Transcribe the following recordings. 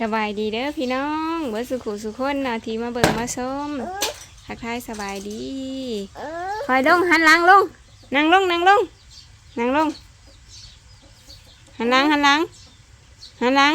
สบายดีเด้อพี่น้องเบิดสุขุสุขคนนาทีมาเบิ่งมาชมทักทายสบายดีคอยลงหันหลังลงนั่งลงนั่งลงนั่งลงหันหลังหันหลังหันหลัง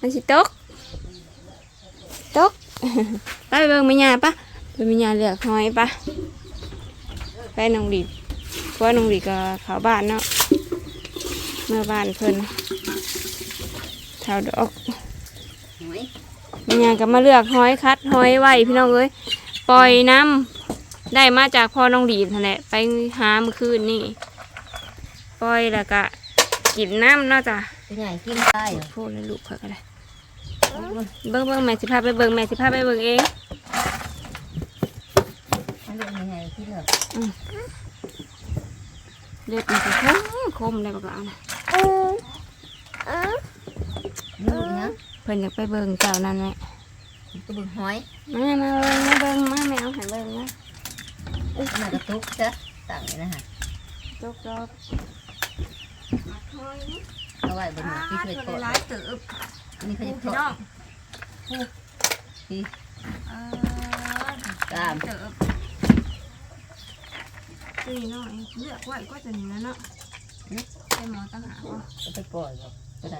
มันสิตกตกไปเบิ่งแม่ยาปะไปแม่ยาเหลือกหอยปะไปน้องดิเพราะน้องดิก็เขาบ้านเนาะเมื่อบ้านเพิ่น เท่าดอกมันยังก็มาเลือกหอยคัดหอยไว้พี่น้องเอ้ยปล่อยน้ำได้มาจากพ่อน้องดีบนั่นแหละไปหาเมื่อคืนนี่ปล่อยแล้วก็กินน้ำเนาะจ้ะเป็นไงกินได้เหรอพูดเลยลูกเขาก็ได้เบิ้งเบิ้งแม่สิพาไปเบิ้งแม่สิพาไปเบิ้งเองมันเป็นยังไงกินเหรอเลือดมันจะคมคมเลยบอกเอานะ ลูกเนี้ยเพิ่นอยากไปเบิ้งเจ้านั่นแหละกระบึงหอยมามาเบิ้งมาเบิ้งมาแมวให้เบิ้งนะมันกระตุกจ้ะต่างนี่นะฮะจกจกหอยนี่เอาไว้บนหัวที่ช่วยกดร้ายเติบนี่เขาจะพี่กดน้องที่เออตามเติบนี่น้อยเลือกไว้ก็จะนี้แล้วเนาะใช่หมอตั้งหาว่าเอาไปปล่อยบ่ไปไห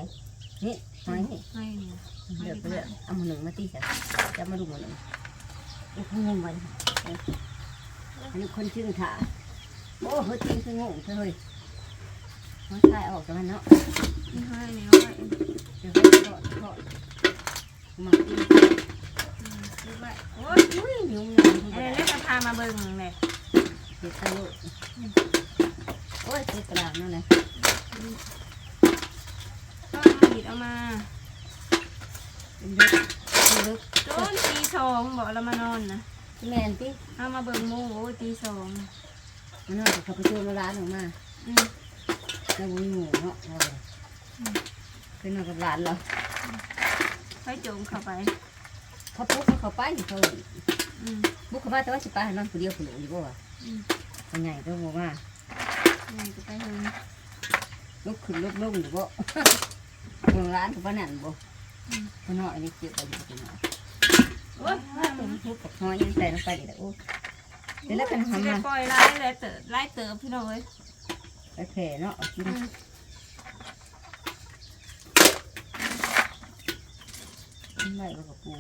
นนี่หอยนี่ให้เนี่ยเลือกไปเลือกเอามาหนึ่งมาตีจ้ะจะมาดูมาหนึ่งลูกงงไว้อันนี้คนชื่อถ่าโอ้เฮ้ยจริงคืองงเฮ้ยมันคลายออกจากมันเนาะนี่ให้เนี่ยไว้เดี๋ยวให้ทอดทอดมากินเลือกไว้โอ้อุ้ยยุ่งเลยเอ้ยแล้วก็พามาเบิ่งเลยเฮ็ดตะลุโอ้ยเฮ็ดกระดาษนั่นแหละก็มาหยิบ เอามาเป็นเด็กเป็นเด็กโดนตีสองบอกเรามานอนนะแม่นติเอามาเบิ่งหมูโอ้ยตีสองมันนอนกับเขาไปจูนร้านออกมาอืมแล้วบุญหมูเนาะเราเป็นนอนกับร้านเราค่อยโจมเข้าไปเขาปุ๊บเขาไปเขาอืมบุกเข้ามาแต่ว่าสิไปให้นอนคนเดียวคนหนูอยู่บ่วะอืมคนใหญ่ก็บอกว่าไงก็ไปเฮงลุกขึ้นลุกลงอยู่บ่ เมืองร้านกับป้านั่นบ่ป้าน้อยนี่เจ็บไปอยู่ป้าน้อยโอ้ยตัวมันทุบกับน้อยยังใส่ลงไปนี่แหละโอ้เดี๋ยวแล้วกันสิทำได้มาปล่อยร้ายเลยเติบร้ายเติบพี่น้องเอ้ยไปแผ่เนาะกินอืมกินได้กับปู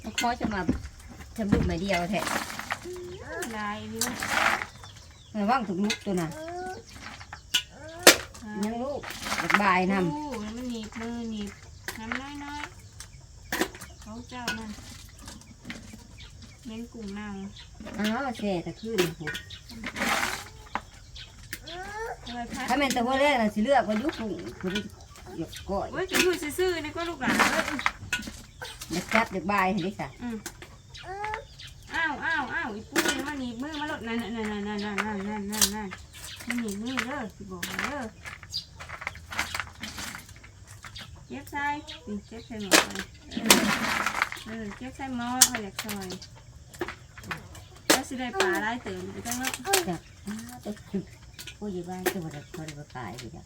เขาคอยจะมาทำลูกไม่เดียวแท้ลายนี่ระวังถูกลุกตัวน่ะ ยังลูกบักบายนโอ้ยมันหนีบมือหนีบน้ำน้อยน้อยๆเขาเจ้านั่นเม้นกลุ่มนางำอ้าวแช่ตะขึ้นผูอะไรพัดถ้าแม่นแตะว่าแรกเราสิเลือกว่ายุคผูคือหยกก้อยโอ้ยกินพูดซื่อๆนี่ก็ลูกหลานเอ้ยอยากจับอยากบายเห็นดิค่ะอืมอ้าวอ้าวอ้าวอีปุ้ยมาหนีบมือมาลดนั่นนั่นนั่นนั่นนั่นนั่นนั่นนั่นนั่นมันหนีบมือเด้อสิบอกให้เด้อ chép sai mình chép sai một rồi, đây là chép sai mò hay là xoài ta sẽ đây bà lại từ một cái mất dạ. À, cô gì ba cho vật thôi vật cải gì đó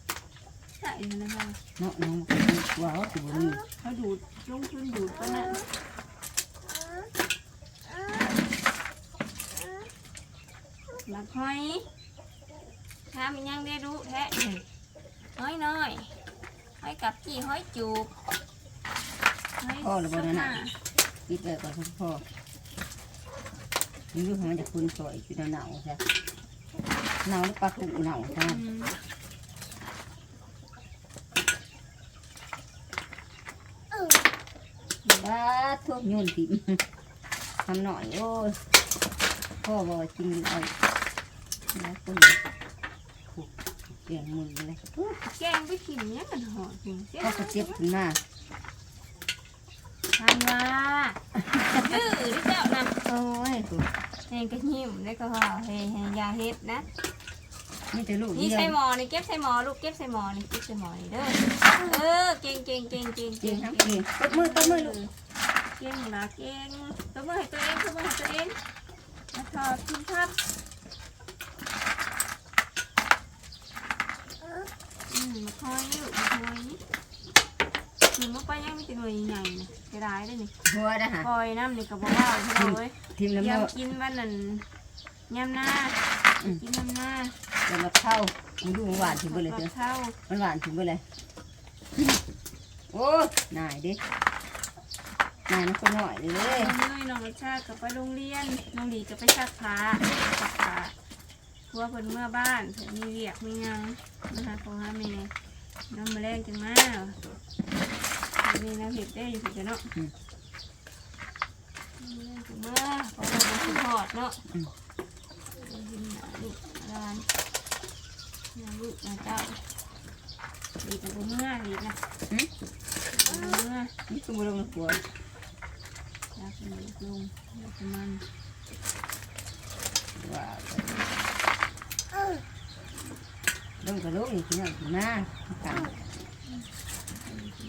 cải này là nó nó quá hết thì bốn nó đụt chúng chúng đụt con ạ là khoai tham nhanh đi đủ thế. Nói nói ้อยกับจี่ห้อยจูบพ่อเรือบ่นั่นน่ะ ปิดไว้ก่อนครับพ่อยิ่งยู่ของมันจะคุณสวยอยู่ในเหนาใช่เหนาวหรือปลากุเหนาใช่ไหมอืบ้าทุกยุ่นติ่มทำหน่อยโอ้พ่อบอกจริงเลยนะคุณ เปลี่ยนมือเลยแกงไปกินเนี้ยมันหอมจริงเสียพ่อก็เจ็บขึ้นมาทานว่าดื้อที่เจ้านำโอ้ยเองก็หิมแล้วก็ห่อเฮเฮยาเฮ็ดนะนี่จะลูกนี่เดียวใส่หมอนี่เก็บใส่หมอลูกเก็บใส่หมอนี่เก็บใส่หมอนี่เด้อเออเก่งเก่งเก่งเก่งเก่เก่งงทั้งเก่เก่งงตบมือตบมือลูกเก่งนะเก่งตัวมือให้ตัวเองตัวมือให้ตัวเองมาถอดทิ้งครับ หอยนี่ลูกหอยนี่หนูมาไปยังมีแต่หน่ วยใหญ่ๆนะเสียดายเลยนี่หัวนะฮะปล่อยน้ำนี่ก็บอกว่าพี่น้องเอ้ยทีมน้ำยาเนื้อกินวันนั้นยำหน้ากินยำหน้าแล้วมาเข้ามันดูมันหวานถึงเบอร์เลยเจ้ามันหวานถึงเบอร์เลยโอ้นายดินายมันก็หน่อยเลยน้อยน้องชาติก็ไปโรงเรียนน้องดีก็ไปซักผ้าซักผ้าเพราะว่าเพิ่นเมื่อบ้านเพิ่นมีเวียกมีงานนะคะขอหาแม่น้ำมาแรงจังมาก นี่นะเห็ดได้อยู่สิเนาะมื้อแรงจังมาเพราะว่าเป็นสุดทอดเนาะกินหนาลูกร้านนาลูกนาเจ้าดีกับเมื่อดีนะเมื่อนี่คือมันลงหัวอยากเป็นลูกลุงอยากเป็นมันว่าลงกับลูกนี่กินหน่อยกินมากันเยอะนะเขาจะตั้ง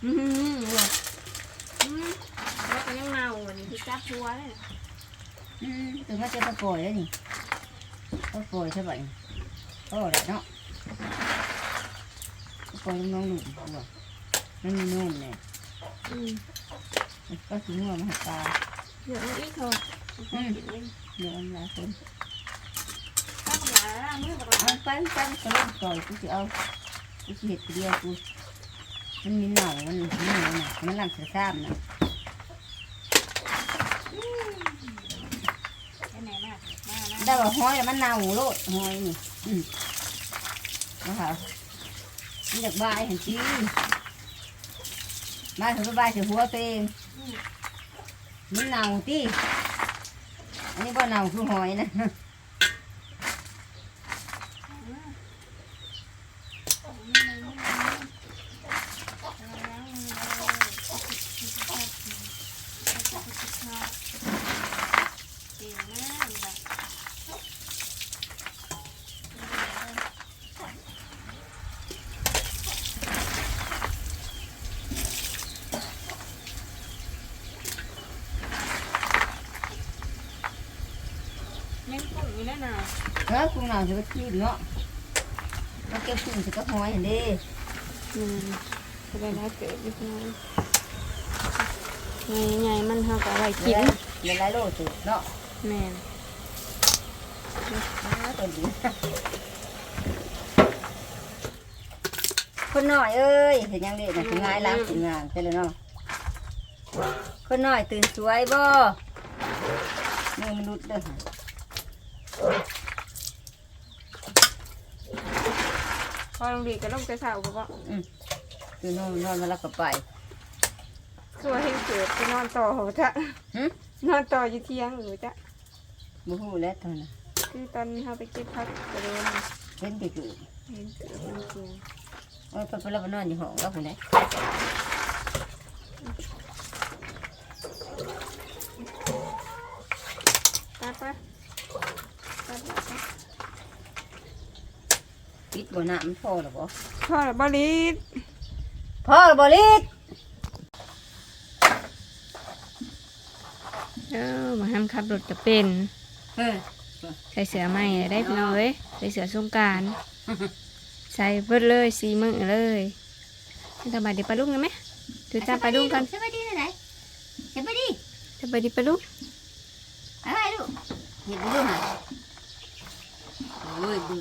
อยนะมือไฟอยู่ตัวมือมันเน่าด้วยค่ะมันบอกกินสะบอกเขานะอ๋อจับจีดื้ออืมหัวอืมแล้วก็ยังเมาวันนี้ที่จับหัวเลยอืมถึงว่าจะไปปล่อยแล้วนี่ก็ปล่อยใช่ไหมก็แหละเนาะปล่อยน้องหนุ่มตัวมันมีนุ่มเนี่ยอืมก็ถึงว่ามาหาตาเดี๋ยวอีกเถอะอืมเดี๋ยวหลายคนตั้งหลายร่างมือกับเอาไปไปก็เล่นปล่อย มันมีเน่ามันมีเน่าน่ะมันลังสียซ้ำนะไปไหนมามานะได้ว่าห้อยแล้วมันเน่าโลดห้อยนี่นะคะมันอยากบายเห็นจีบายถึงบายถึงหัวตัวเองมันเน่าตีอันนี้ก็เน่าคือหอยนะ ยังกุ้งอยู่แล้วนะเออคุณเน่าจะ หอยเห็นดิอืมจะได้ได้เกิดอยู่ที่นั่นใหญ่ๆมันเขาก็เอาไว้กินเดี๋ยวไรโลจุดเนาะแม่นอ้าตัวดีคนหน่อยเอ้ยเห็นยังเด็กนะถึงง่ายล้างถึงงานใช่เลยเนาะคนหน่อยตื่นสวยบ่มือมันรุดเด้อพอลงดีก็ลงแต่เช้าก็บอกตื่นนอนนอนมาแล้วก็ไป ตัวเห็นเกิดไปนอนต่อหัวจ้ะหึ นอนต่ออยู่เที่ยงหรือจ้ะบ่ฮู้แล้วเท่านั้นคือตอนเขาไปเก็บพักกระโดนเห็นไปคือเห็นเกิดเป็นจริงโอ้ยเพิ่นไปแล้วไปนอนอยู่ห้องแล้วพุ่นได้ตัดปะตัดปะปิดบ่น้ำมันพอหรอบ่พ่อละบริษพอหรอบ่ลิด เออมาห้ามขับรถจะเป็น เฮ้ยใส่เสื้อใหม่ได้พี่น้องเอ้ยใส่เสื้อสงกรารใส่เบิดเลยสีมือเลยสบายดีปะลุงกันไหมดูตามปะลุงกันสบายดีไหนสบายดีสบายดีปะลุงอะไรลูกเห็นดูหน่ะโอ้ยดู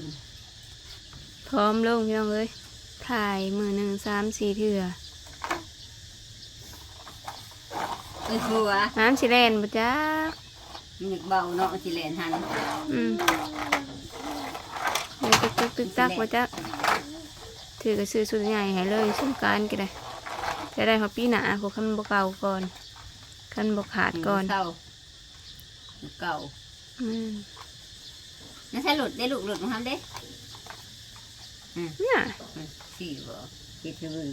พร้อมลงพี่น้องเอ้ยถ่ายมือหนึ่งสามสี่เถื่อ เอ้ยหัวน้ำสิแลนบ่จ้ามันอยากเบาเนาะสิแลนหันอืมเดี๋ยวตึกตึกตึกตักบ่จ้าถือกระซื้อสุดใหญ่ให้เลยสงกรารก็ได้จะได้พอปีหนาพวกคันบ่เก่าก่อนคันบ่ขาดก่อนเก่าเก่าอืมนั่นใช่หลุดได้ลูกหลุดมาทำเด้เนี่ยสี่บ่เฮ็ดให้เบิ่ง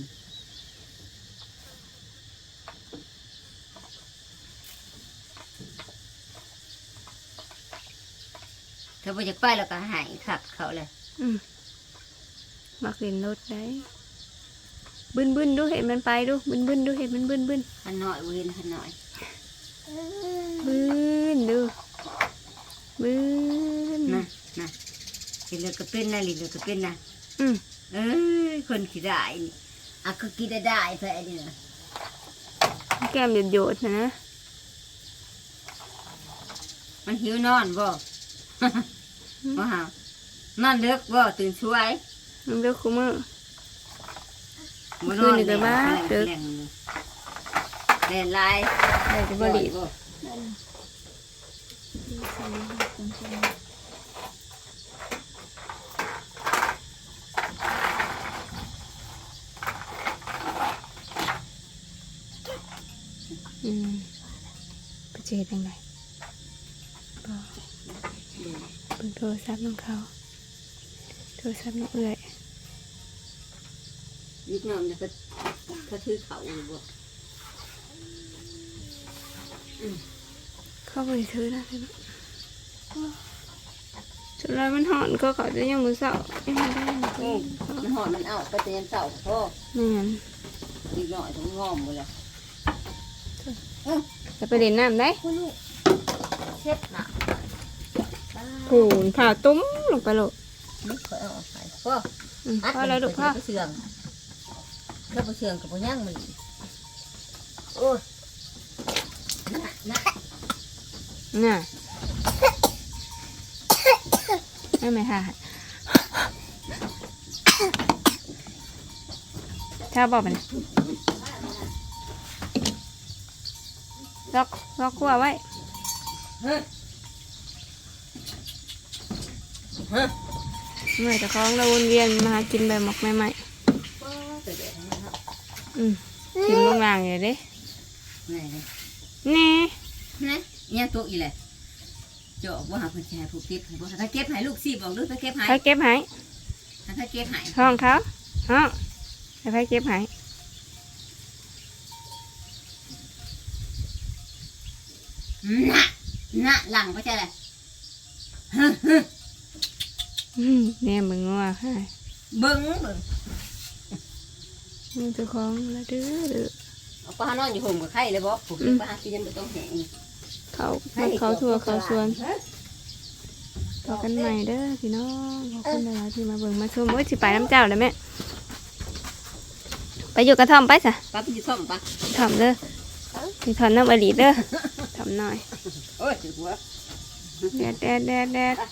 ถ้าบ่อยากไปแล้วก็หายขับเขาเลยอืมมักเล่นรถได้บึนบึนดูเห็นมันไปดูบึนบึนดูเห็นมันบึนบึนขันหน่อยเว้นขันหน่อยบึนดูบึนนะนะเห็นเลยก็เป็นนะลินเลยก็เป็นนะอืมเอ้ยคนขี้ได้นี่อะก็กินได้ได้แพ้นี่นะแก้มหยดหยดๆนะนะ มันหิวนอนบ่ บ่ฮะนอนเลิกบ่ตื่นช่วยมันเลือกคุ้มือ บ่นคือนนนี้ก็บ้าเด้อแรงแรงลายได้จะบริบ่อืมไปเจอจังไงบอเบิ่ งโทรศัพท์น้องเขา โทรศัพท์น้องเอื่อยนิดหน่อยจะก็ก็ถือเขาอยู่บ่เข้าไปซื้อนะพี่น้องสุดท้ายมันหอนก็เขาจะยังมือเสายังไม่ได้โอ้มันหอดมันเอาไปเตียนเต่าพ่อไม่งั้นอีกหน่อยต้องงอมหมดเลยจะไปเล่นน้ำได้ เช็ดหนัก ผูนผ่าตุ้มลงไปโลดนี่เคยเอาออกไปพ่ออืมพ่อแล้วลูกพ่อเชื่องถ้าไปเชื่องกับพ่อย่างมันโอ้ยนะนะน่ะนั่นไหมค่ะถ้าบอกมันล็อกล็อกขั้วไว้ เฮ้ยเฮ้ยเมื่อจะคล้องเราวนเวียนมาหากินใบหมอกใหม่พ่อเกิดอะไรนะครับๆอืมกินลงล่างอยู่เด้ไหนเลยแน่นะเนี่ยตัวอีแหละเจาะว่าหาคนแชร์ผู้เก็บให้บ่ถ้าเก็บให้ลูกสิบอกลูกถ้าเก็บให้ไปเก็บให้ถ้าเก็บให้ห้องเขาห้องให้ไปเก็บให้น่ะน่ะหลังไปใช่เลยอืม แน่มึงว่าให้เบิ้งเบิ้งมึงเจะคล้าของแล้วเด้อเด้อเอาป้านอนอยู่ห่มกับไข่เลยบ่ผูกป้าที่ยังไม่ต้องแห้งเขามันเขาทัวเขาชวนต่อกันใหม่เด้อพี่น้องขอบคุณหลายๆที่มาเบิ่งมาชมโอ้ยสิไปน้ำเจ้าเลยแม่ไปอยู่กระท่อมไปจ้ะป้าพี่ส้มป้าถอมเด้อมีถอนน้ำอดีตเด้อถอมหน่อยโอ้ยถือหัวแดดแดดแดดแดดไป